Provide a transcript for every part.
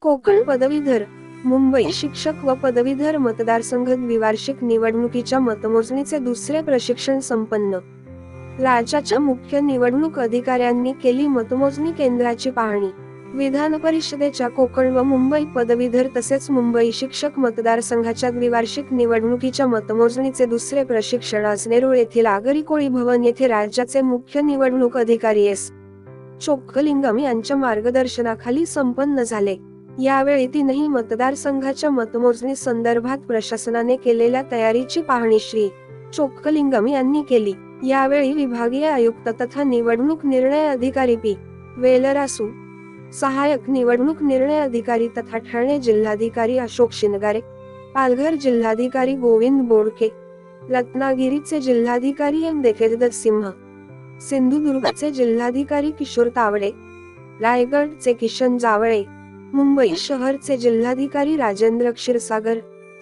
कोकण पदवीधर मुंबई शिक्षक व पदवीधर मतदारसंघ द्विवार्षिक निवडणुकीच्या मतमोजणीचे दुसरे प्रशिक्षण संपन्न. राज्याच्या मुख्य निवडणूक अधिकाऱ्यांनी केली मतमोजणी केंद्राची पाहणी. विधान परिषदेच्या कोकण व मुंबई पदवीधर तसेच मुंबई शिक्षक मतदारसंघाच्या द्विवार्षिक निवडणुकीच्या मतमोजणीचे दुसरे प्रशिक्षण आज नेरूळ येथील आगरी कोळी भवन येथे राज्याचे मुख्य निवडणूक अधिकारी एस. चोक्कलिंगम यांच्या मार्गदर्शनाखाली संपन्न झाले. यावेळी तीनही मतदारसंघाच्या मतमोजणी संदर्भात प्रशासनाने केलेल्या तयारीची पाहणी श्री. चोक्कलिंगम यांनी केली. यावेळी विभागीय आयुक्त तथा निवडणूक निर्णय अधिकारी पी. वेलरासू सहायक निवडणूक निर्णय अधिकारी तथा ठाणे जिल्हाधिकारी अशोक शिनगारे पालघर जिल्हाधिकारी गोविंद बोडके रत्नागिरीचे जिल्हाधिकारी एम. देखेद सिंह सिंधुदुर्गचे जिल्हाधिकारी किशोर तावडे रायगडचे किशन जावळे मुंबई शहरचे जिल्हाधिकारी राजेंद्र क्षीरसागर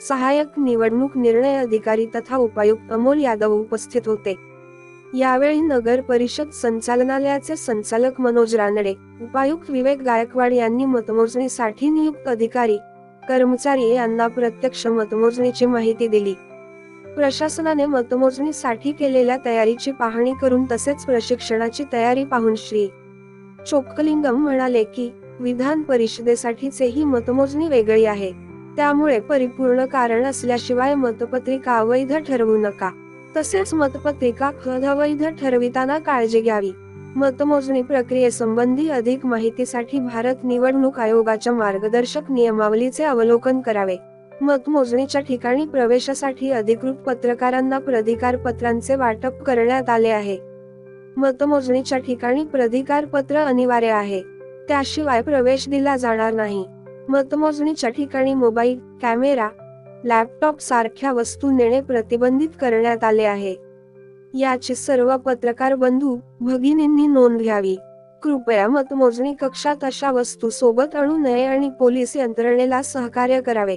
सहाय्यक निवडणूक निर्णय अधिकारी तथा उपायुक्त अमोल यादव उपस्थित होते. यावेळी नगर परिषद संचालनालयाचे संचालक मनोज रानडे उपायुक्त विवेक गायकवाड यांनी मतमोजणीसाठी नियुक्त अधिकारी कर्मचारी यांना प्रत्यक्ष मतमोजणीची माहिती दिली. प्रशासनाने मतमोजणीसाठी केलेल्या तयारीची पाहणी करून तसेच प्रशिक्षणाची तयारी पाहून श्री. चोक्कलिंगम म्हणाले की विधान परिषदेसाठीचे ही मतमोजणी वेगळी आहे त्यामुळे परिपूर्ण कारण असल्याशिवाय मतपत्रिका अवैध ठरवू नका. तसेच मतपत्रिका खद अवैध ठरविताना काळजी घ्यावी. मतमोजणी प्रक्रियेसंबंधी अधिक माहितीसाठी भारत निवडणूक आयोगाच्या मार्गदर्शक नियमावलीचे अवलोकन करावे. मतमोजणीच्या ठिकाणी प्रवेशासाठी अधिकृत पत्रकारांना प्रधिकार पत्रांचे वाटप करण्यात आले आहे. मतमोजणीच्या ठिकाणी प्रधिकार पत्र अनिवार्य आहे. त्याशिवाय प्रवेश दिला जाणार नाही. मतमोजणीच्या ठिकाणी मोबाईल कॅमेरा लॅपटॉप सारख्या वस्तू नेणे प्रतिबंधित करण्यात आले आहे. याची सर्व पत्रकार बंधू भगिनींनी नोंद घ्यावी. कृपया मतमोजणी कक्षात अशा वस्तू सोबत आणू नये आणि पोलीस यंत्रणेला सहकार्य करावे.